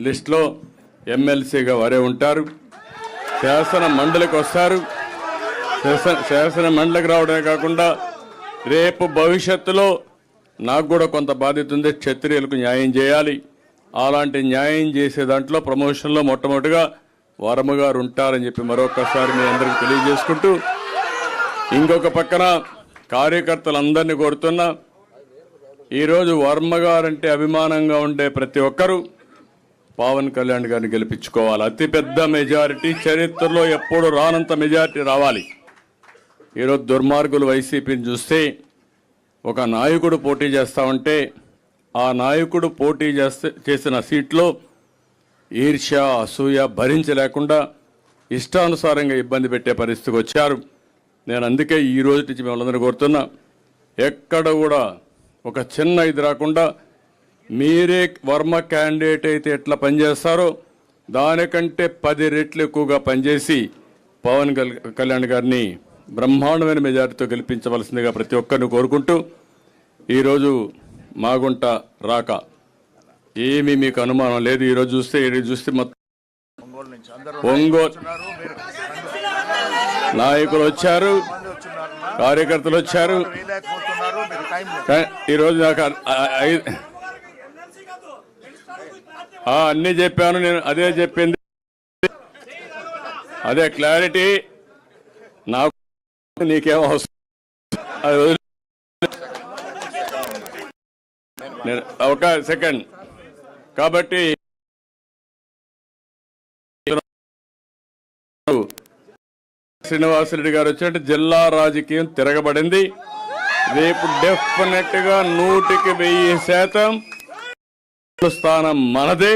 లిస్టులో ఎమ్మెల్సీగా వారే ఉంటారు. శాసన మండలికి వస్తారు. శాసన శాసన మండలికి రావడమే కాకుండా రేపు భవిష్యత్తులో నాకు కూడా కొంత బాధ్యత ఉంది. క్షత్రియులకు న్యాయం చేయాలి. అలాంటి న్యాయం చేసే దాంట్లో ప్రమోషన్లో మొట్టమొదటిగా వర్మ గారు ఉంటారని చెప్పి మరొకసారి మీ అందరికీ తెలియజేసుకుంటూ ఇంకొక పక్కన కార్యకర్తలందరినీ కోరుతున్నా ఈరోజు వర్మ గారంటే అభిమానంగా ఉండే ప్రతి ఒక్కరూ పవన్ కళ్యాణ్ గారిని గెలిపించుకోవాలి. అతిపెద్ద మెజారిటీ చరిత్రలో ఎప్పుడు రానంత మెజారిటీ రావాలి. ఈరోజు దుర్మార్గులు వైసీపీని చూస్తే ఒక నాయకుడు పోటీ చేస్తా ఉంటే ఆ నాయకుడు పోటీ చేస్తే చేసిన సీట్లో ఈర్ష్య అసూయ భరించలేకుండా ఇష్టానుసారంగా ఇబ్బంది పెట్టే పరిస్థితికి వచ్చారు. నేను అందుకే ఈ రోజు నుంచి మిమ్మల్ని కోరుతున్నా ఎక్కడ కూడా ఒక చిన్న ఇది రాకుండా మీరే వర్మ క్యాండిడేట్ అయితే ఎట్లా పనిచేస్తారో దానికంటే పది రెట్లు ఎక్కువగా పనిచేసి పవన్ కళ్యాణ్ గారిని బ్రహ్మాండమైన మెజారిటీతో గెలిపించవలసిందిగా ప్రతి ఒక్కరిని కోరుకుంటూ ఈరోజు మాగుంట రాక. ఏమీ మీకు అనుమానం లేదు. ఈరోజు చూస్తే ఈరోజు చూస్తే మొత్తం ఒంగోలు నాయకులు వచ్చారు కార్యకర్తలు వచ్చారు. ఈరోజు నాకు అన్నీ చెప్పాను నేను అదే చెప్పింది. అదే క్లారిటీ. నాకు నీకేం అవసరం? అది నేను ఒక సెకండ్. కాబట్టి శ్రీనివాసరెడ్డి గారు వచ్చినట్టు జిల్లా రాజకీయం తిరగబడింది. రేపు డెఫినెట్గా నూటికి వెయ్యి శాతం స్థానం మనదే.